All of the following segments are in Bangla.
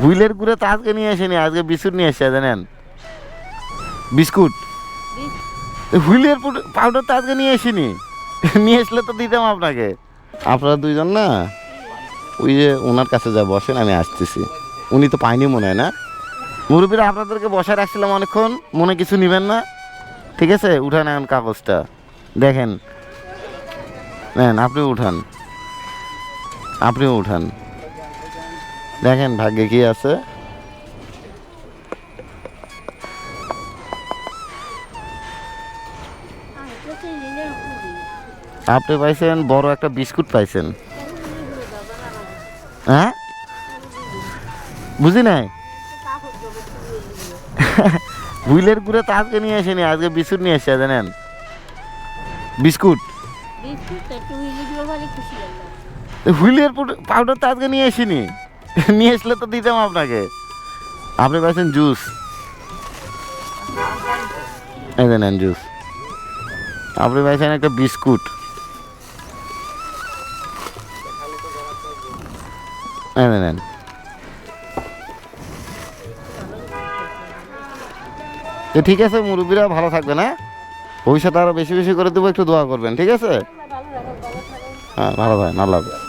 হুইলের গুঁড়ে তো আজকে নিয়ে আসেনি আজকে বিস্কুট নিয়ে এসছে জানেন? বিস্কুট? হুইলের পাউডার তো আজকে নিয়ে আসিনি। নিয়ে আসলে তো দিতাম আপনাকে। আপনারা দুইজন না? ওই যে ওনার কাছে যা বসেন আমি আসতেছি। উনি তো পাইনি মনে হয় না? মুরব্বীরা আপনাদেরকে বসায় রাখছিলাম অনেকক্ষণ মনে কিছু নেবেন না? ঠিক আছে? উঠান এখন কাগজটা। দেখেন। নেন আপনিও উঠান। আপনিও উঠান। দেখেন ভাগ্যে কি আছে। আপনি পাইছেন বড় একটা বিস্কুট পাইছেন। হ্যাঁ? বুঝি নাই? হুইলের গুঁড়ে তো আজকে নিয়ে আসেনি আজকে বিস্কুট নিয়ে এসছে জানেন। বিস্কুট? হুইলের পাউডার তো আজকে নিয়ে আসিনি। নিয়ে আসলে তো দিতাম আপনাকে। আপনি পাইছেন জুস এই নেন জুস আপনি পাইছেন একটা বিস্কুট। নেন তো ঠিক আছে, মুরব্বীরা ভালো থাকবেন হ্যাঁ? ভবিষ্যতে আরও বেশি বেশি করে দেবো, একটু দোয়া করবেন, ঠিক আছে? হ্যাঁ ভালো থাকেন, আল্লাহ হাফেজ।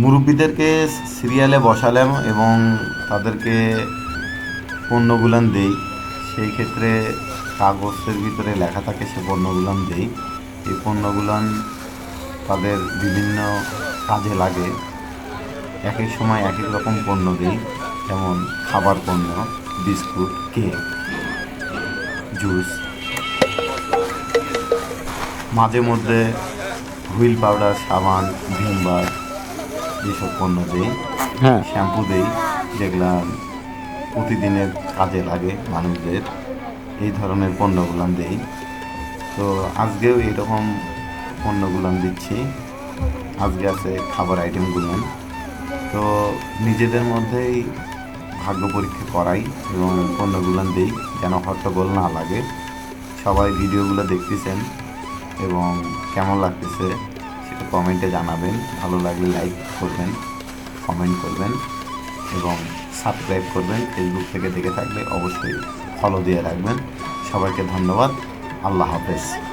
মুরব্বীদেরকে সিরিয়ালে বসালাম এবং তাদেরকে পণ্যগুলান দেই। সেই ক্ষেত্রে কাগজের ভিতরে লেখা থাকে সে পণ্যগুলান দেই। এই পণ্যগুলান তাদের বিভিন্ন কাজে লাগে। এক এক সময় এক এক রকম পণ্য দিই, যেমন খাবার পণ্য, বিস্কুট, কেক, জুস। মাঝে মধ্যে হুইল পাউডার সাবান ভিমবার এইসব পণ্য দিই হ্যাঁ। শ্যাম্পু দিই যেগুলা প্রতিদিনের কাজে লাগে মানুষদের এই ধরনের পণ্যগুলো দিই। তো আজকেও এরকম পণ্যগুলো দিচ্ছি। আজকে আছে খাবার আইটেমগুলো। তো নিজেদের মধ্যেই ভাগ্য পরীক্ষা করাই এবং পণ্যগুলো দিই যেন হট্টগোল না লাগে। সবাই ভিডিওগুলো দেখতেছেন। এবং কেমন লাগতেছে সেটা কমেন্টে জানাবেন। ভালো লাগলে লাইক করবেন কমেন্ট করবেন এবং সাবস্ক্রাইব করবেন। ফেসবুক থেকে দেখে থাকলে অবশ্যই ফলো দিয়ে রাখবেন। সবাইকে ধন্যবাদ। আল্লাহ হাফেজ।